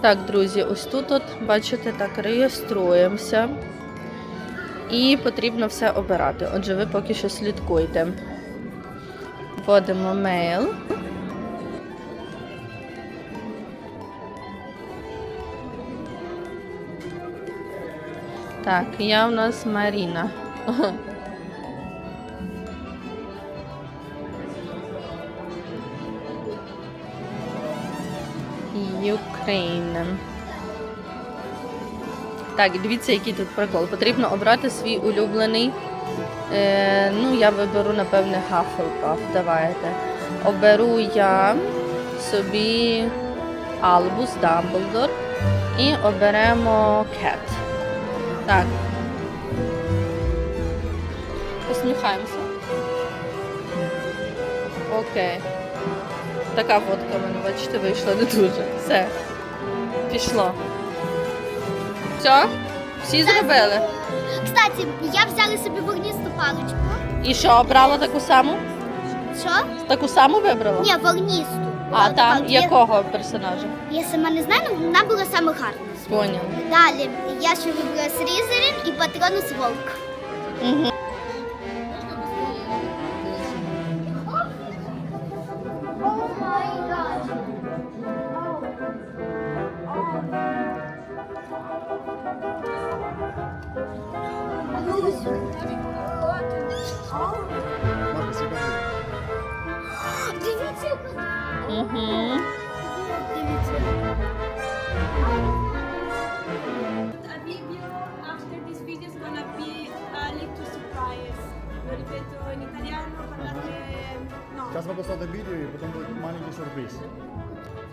Так, друзі, ось тут, от, бачите, так, реєструємося. І потрібно все обирати. Отже, ви поки що слідкуйте. Вводимо мейл. Так, я у нас Маріна. Ukraine. Так, дивіться, який тут прикол. Потрібно обрати свій улюблений. Е, ну, я виберу, напевне, Hufflepuff. Давайте. Оберу я собі Albus Dumbledore і оберемо Cat. Так. Посміхаємося. Окей. Така фотка в мене, бачите, вийшла не дуже. Все. Пішло. Все? Всі зробили. Кстати, я взяла собі вогністу паличку. І що, обрала таку саму? Що? Таку саму вибрала? Ні, вогністу. А От там якого персонажа? Я сама не знаю, але вона була саме гарна. Поняла. Далі я ще вибрала Слізерин і Патронус Волк. Угу. Зараз ми поставимо відео і потім буде маленький сюрприз.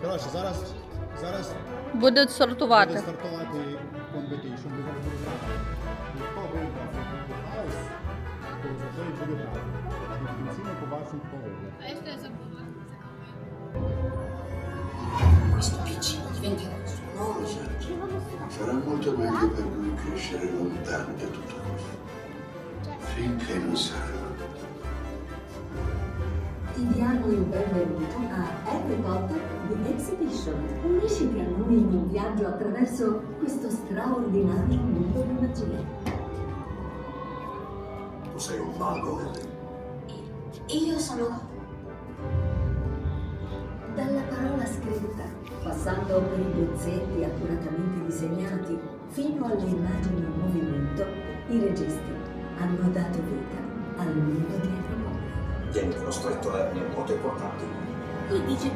Коротше, зараз, зараз Будуть буде сортувати. стартувати компетішн. Ми зараз будемо грати. І Хто виграв хаус, то за той буде грати. І в кінці ми побачимо, хто виграв. Questo piccino diventerà il suo nuovo. Sarà molto meglio per lui crescere lontano da tutto questo. Finché non sarà. Il benvenuto a Harry Potter The Exhibition. Unisciti a noi in un viaggio attraverso questo straordinario mondo di magia. Tu sei un mago, Io sono... Dalla parola scritta, passando per i bozzetti accuratamente disegnati, fino alle immagini in movimento, i registi hanno dato vita al mondo di Harry. Tieni lo stretto nel modo importante. Qui dice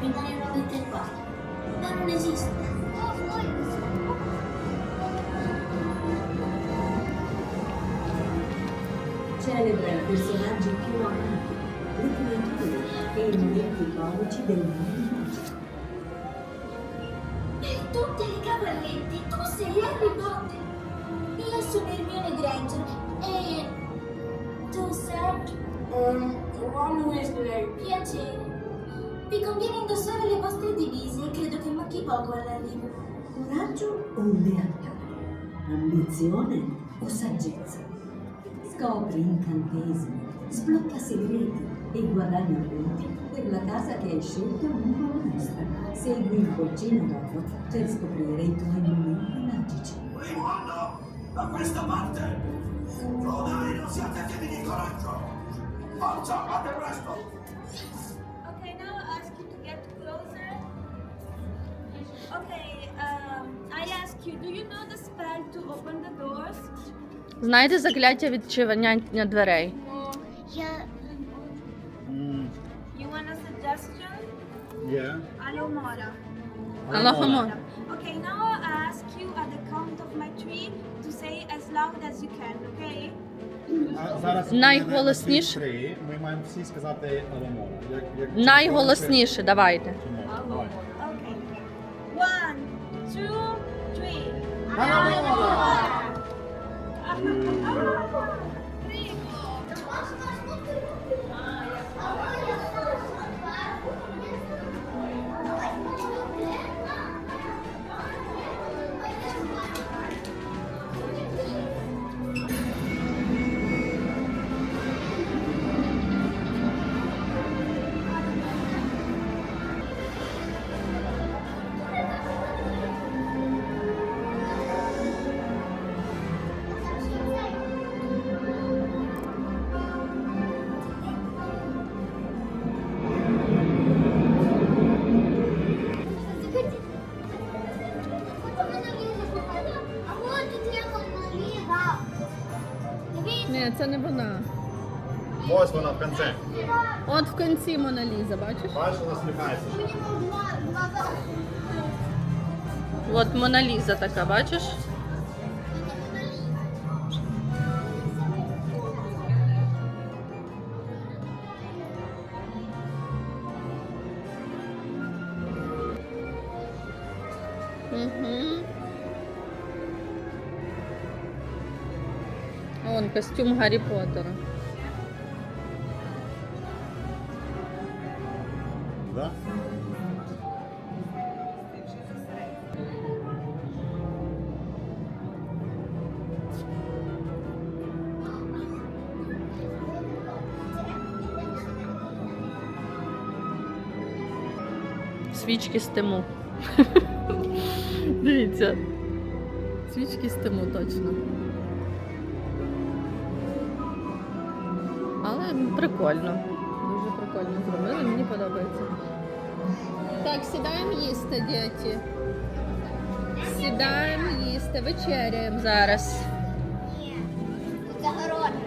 lettera qua. Ma non esiste. Celebra i personaggi più amati, le creature e i momenti iconici del mondo. Per tutte le cavalletti, tu sei Harry conviene indossare le vostre divise credo che manchi poco all'arrivo. Coraggio o lealtà? Ambizione o saggezza? Scopri incantesimi, sblocca segreti e guadagna punti per la casa che hai scelto lungo la nostra. Segui il boccino d'oro per scoprire i tuoi momenti magici. Primo anno da questa parte. Pronai non siate pieni di coraggio. Forza, fate presto. Знаєте закляття відчинення дверей? Я... You want a suggestion? Є. Alomora. Аллахомо. Okay, now I ask you at the count of my three to say as loud as you can, okay? Зараз Найголосніше. три Ми маємо всі сказати Аламора. Як, як, Найголосніше, давайте. Давай. Okay. One, two, three. Ні, це не вона. Ось вона в кінці. От в кінці Мона Ліза, бачиш? Бачиш, вона сміхається. От Мона Ліза така, бачиш? Угу. Вон костюм Гаррі Поттера. Да? Свічки з тиму. Дивіться. Свічки з тиму точно. прикольно. Дуже прикольно зробили, мені подобається. Так, сідаємо їсти, діти. Сідаємо їсти, вечеряємо зараз.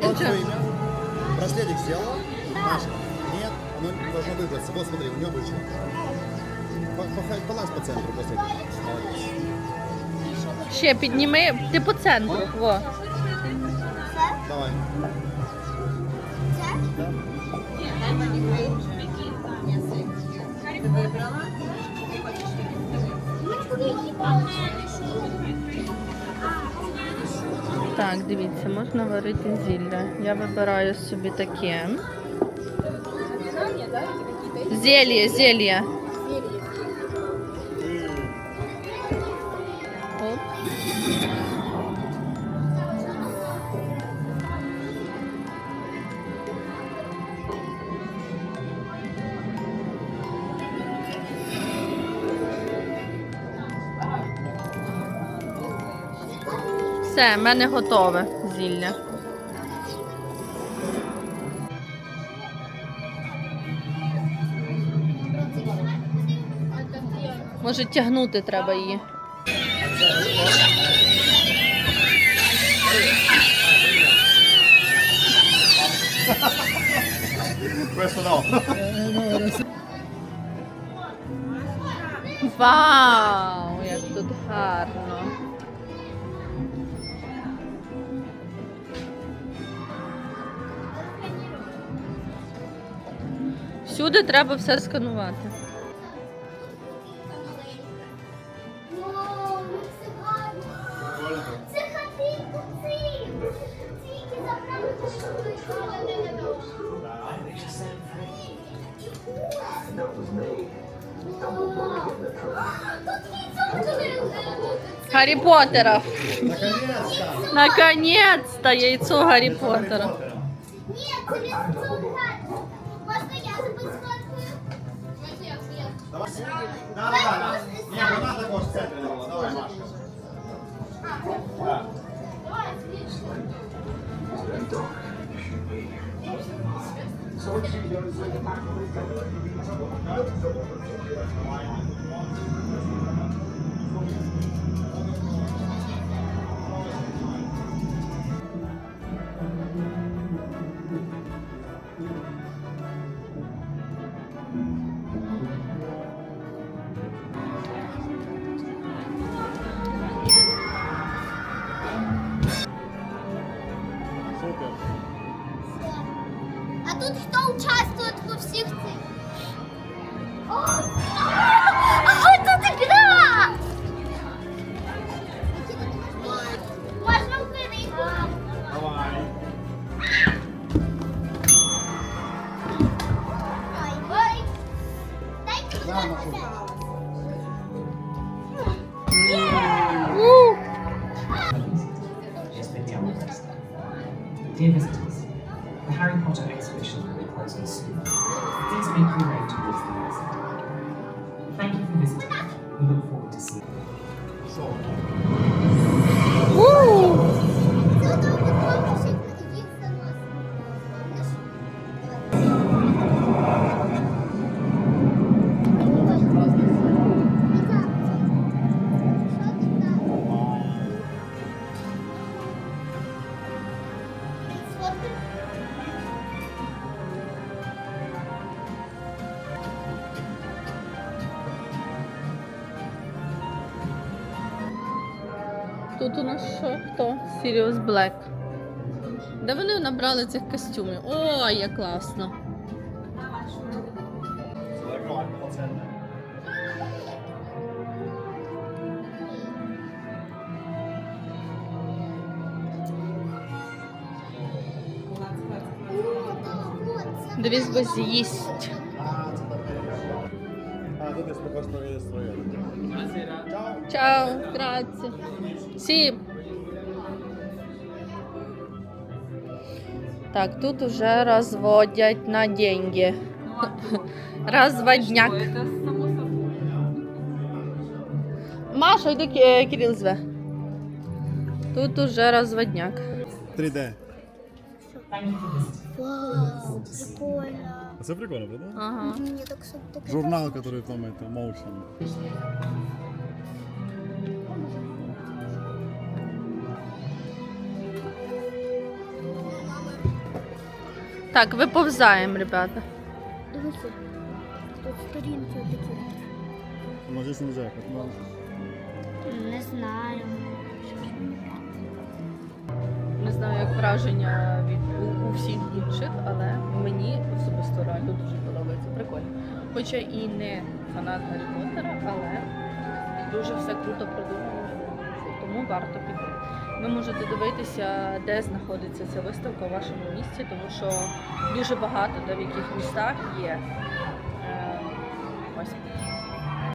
Вот твое имя. Браслетик сделала? Маша? Нет? Оно должно выбраться. Вот смотри, у нее вышло. По- похай- Полазь по центру после этого. Молодец. Ще підніми, ти по центру. Во. Давай. Так, дивіться, можна варити зілля. Я вибираю собі таке. Зелье, зелье. Все, в мене готове зілля. Може тягнути треба її. Вау, як тут гарно. Всюди треба все сканувати. Вау, це гарно. Це хатинка цих. Тільки забрали Гаррі Поттера. Наконец-то. Наконец-то яйцо Гаррі Поттера. Ні, це не цукати. Да, да, да. Не, вона також в центрі була. Давай, Машка. Да. Супер. Thank you. Тут у нас що? Хто? Sirius Black. Де вони набрали цих костюмів? О, як класно. Дивись, бо з'їсть. Сі. Так, тут уже розводять на деньги. Розводняк. Маша, йди Ки- Кирил зве. Тут уже розводняк. 3D. Thank you for visiting. Вау, прикольно. Це прикольно, правда? Ага. Журнал, который там это, Motion. Так, виповзаємо, ребята. Дивіться, тут сторінки такі. Здесь нельзя, как можно. Не знаю. Не знаю, як враження від у, у всіх інших, але мені особисто реально дуже подобається. Прикольно. Хоча і не фанат Гаррі Поттера, але дуже все круто продумано, тому варто піти. Ви можете дивитися, де знаходиться ця виставка у вашому місті, тому що дуже багато де в яких містах є. Е, ось